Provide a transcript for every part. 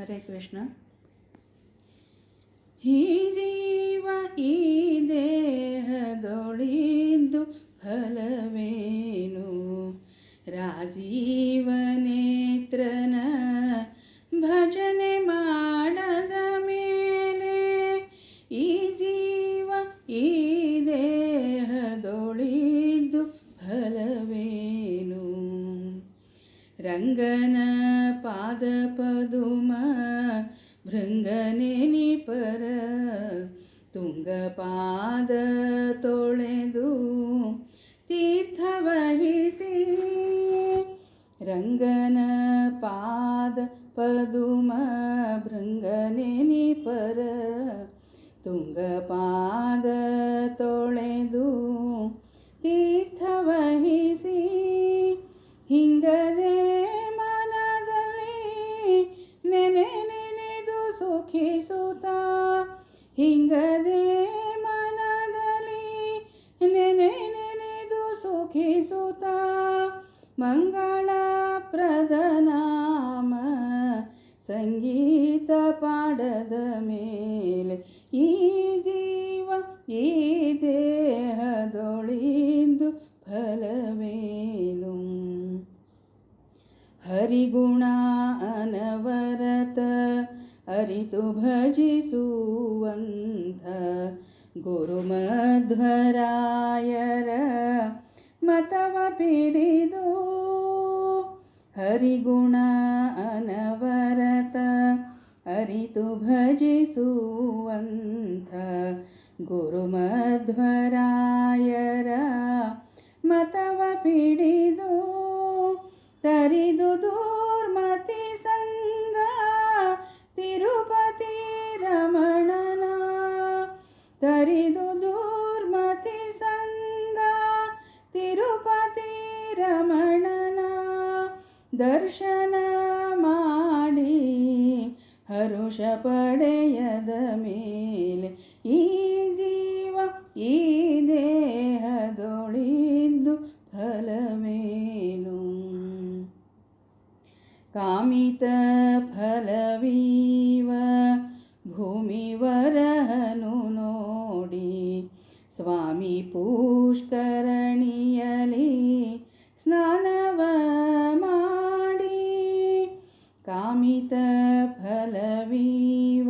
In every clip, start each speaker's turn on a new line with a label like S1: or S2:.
S1: ಹರೇ ಕೃಷ್ಣ. ಈ ಜೀವ ಈ ದೇಹದೊಳಿದ್ದು ಫಲವೇನು? ರಾಜೀವ ನೇತ್ರನ ಭಜನೆ ಮಾಡದ ಮೇಲೆ ಈ ಜೀವ ಈ ದೇಹದೊಳಿದ್ದು ಪಾದ ಪದುಮ ಭೃಂಗನೆ ನಿಪರ ತುಂಗ ಪಾದ ತೊಳೆದು ತೀರ್ಥ ವಹಿಸಿ ರಂಗನ ಪಾದ ಪದುಮ ಭೃಂಗನೆ ಪರ ತುಂಗ ಪಾದ ತೊಳೆದು ಮಂಗಳಪ್ರದ ನಾಮ ಸಂಗೀತ ಪಾಡದ ಮೇಲೆ ಈ ಜೀವ, ಈ ದೇಹದೊಳಿಂದು ಫಲವೇನು? ಹರಿಗುಣ ಅನವರತ, ಅರಿತು ಭಜಿಸುವಂಥ ಗುರುಮಧ್ವರಾಯರ ಮತವ ಪಿಡಿದು हरिगुणानवरत हरि तु भजे सुवन्थ गुरुमध्वरायर तिरुपति रमणना तरिदु तिरुपतिरमणना तरि तिरुपति रमण ದರ್ಶನ ಮಾಡಿ, ಹರುಷ ಪಡೆಯದ ಮೇಲೆ ಈ ಜೀವ, ಈ ದೇಹದೊಳಿದ್ದು ಫಲವೇನು? ಕಾಮಿತ ಫಲವೀವ ಭೂಮಿವರಹನು ನೋಡಿ, ಸ್ವಾಮಿ ಪುಷ್ಕರಣಿಯಲಿ ಸ್ನಾನವ ಫಲವೀವ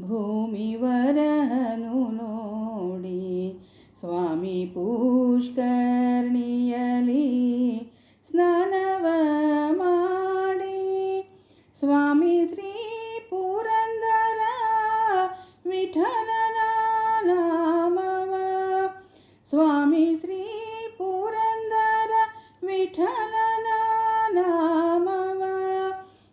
S1: ಭೂಮಿವರಹನು ನೋಡಿ ಸ್ವಾಮಿ ಪುಷ್ಕರ್ಣಿಯಲಿ ಸ್ನಾನವ ಮಾಡಿ ಸ್ವಾಮಿ ಶ್ರೀ ಪುರಂದರ ವಿಠಲನ ನಾಮವ ಸ್ವಾಮಿ ಶ್ರೀ